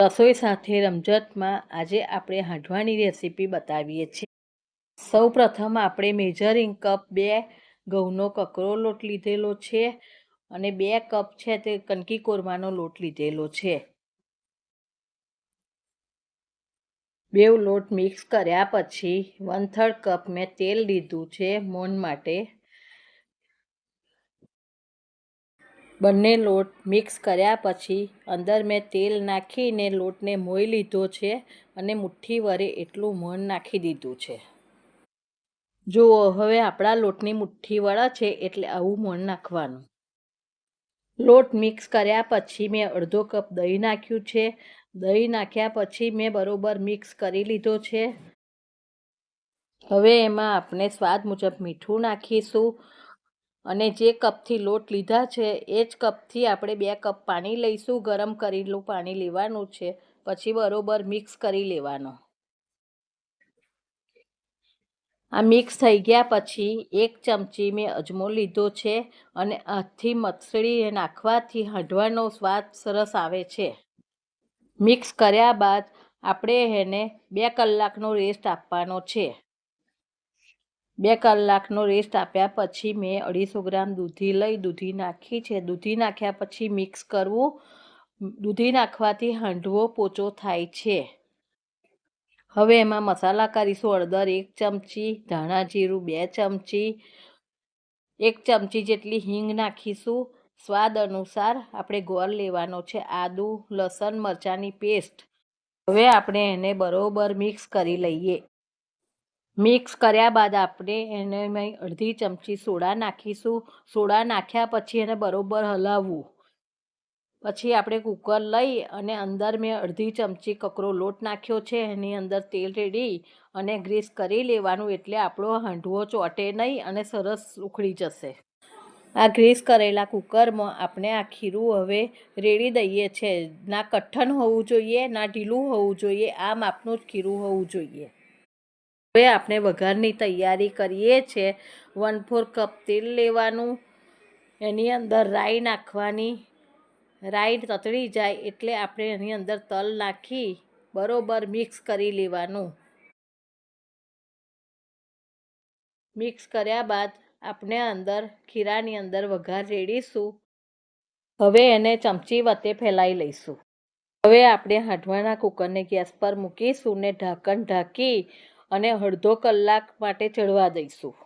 રસોઈ સાથે રમઝટમાં આજે આપણે હાંડવાની રેસીપી બતાવીએ છીએ. સૌ પ્રથમ આપણે મેજરિંગ કપ બે ઘઉંનો કકરો લોટ લીધેલો છે અને બે કપ છે તે કનકી કોરમાનો લોટ લીધેલો છે. બેવ લોટ મિક્સ કર્યા પછી વન થર્ડ કપ મેં તેલ લીધું છે મોન માટે. બંને લોટ મિક્સ કર્યા પછી અંદર મેં તેલ નાખીને લોટને મોઈ લીધો છે અને મુઠ્ઠી વરે એટલું મોણ નાખી દીધું છે. જુઓ, હવે આપણા લોટની મુઠ્ઠી વળે છે એટલે આવું મોણ નાખવાનું. લોટ મિક્સ કર્યા પછી મેં અડધો કપ દહીં નાખ્યું છે. દહીં નાખ્યા પછી મેં બરોબર મિક્સ કરી લીધો છે. હવે એમાં આપણે સ્વાદ મુજબ મીઠું નાખીશું. અને જે કપથી લોટ લીધા છે, એ જ કપથી આપણે બે કપ પાણી લઈશું, ગરમ કરેલું પાણી લેવાનું છે, પછી બરોબર મિક્સ કરી લેવાનો. આ મિક્સ થઈ ગયા પછી એક ચમચી મેં અજમો લીધો છે અને હાથથી મસળી નાખવાથી હાંડવાનો સ્વાદ સરસ આવે છે. મિક્સ કર્યા બાદ આપણે એને બે કલાકનો રેસ્ટ આપવાનો છે. બે કલાકનો રેસ્ટ આપ્યા પછી મેં અઢીસો ગ્રામ દૂધી લઈ, દૂધી નાખી છે. દૂધી નાખ્યા પછી મિક્સ કરવું. દૂધી નાખવાથી હાંડવો પોચો થાય છે. હવે એમાં મસાલા કરીશું હળદર એક ચમચી, ધાણા જીરું બે ચમચી, એક ચમચી જેટલી હિંગ નાખીશું. સ્વાદ અનુસાર આપણે ગોળ લેવાનો છે આદું, લસણ, મરચાંની પેસ્ટ હવે આપણે એને બરોબર મિક્સ કરી લઈએ. મિક્સ કર્યા બાદ આપણે એને અડધી ચમચી સોડા નાખીશું. સોડા નાખ્યા પછી એને બરોબર હલાવવું. પછી આપણે કુકર લઈ અને અંદર મેં અડધી ચમચી કકરો લોટ નાખ્યો છે. એની અંદર તેલ રેડી અને ગ્રીસ કરી લેવાનું એટલે આપણો હાંડવો ચોટે નહીં અને સરસ ઉખડી જશે. આ ગ્રીસ કરેલા કુકરમાં આપણે આ ખીરું હવે રેડી દઈએ છે. ના કઠણ હોવું જોઈએ, ના ઢીલું હોવું જોઈએ. આ માપનું જ ખીરું હોવું જોઈએ. હવે આપણે વઘારની તૈયારી કરીએ છીએ. વન ફોર કપ તેલ લેવાનું. એની અંદર રાઈ નાખવાની. રાઈ તતળી જાય એટલે આપણે એની અંદર તલ નાખી બરોબર મિક્સ કરી લેવાનું. મિક્સ કર્યા બાદ આપણે અંદર ખીરાની અંદર વઘાર રેડીશું. હવે એને ચમચી વતે ફેલાઈ લઈશું. હવે આપણે હાંડવાના કુકરને ગેસ પર મૂકીશું ને ઢાંકણ ઢાંકી અને અડધો કલાક માટે ચડવા દઈશું.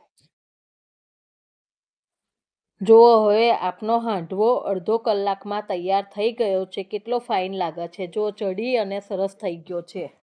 જુઓ હવે આપનો હાંડવો અડધો કલાકમાં તૈયાર થઈ ગયો છે. કેટલો ફાઇન લાગે છે. જો ચડી અને સરસ થઈ ગયો છે.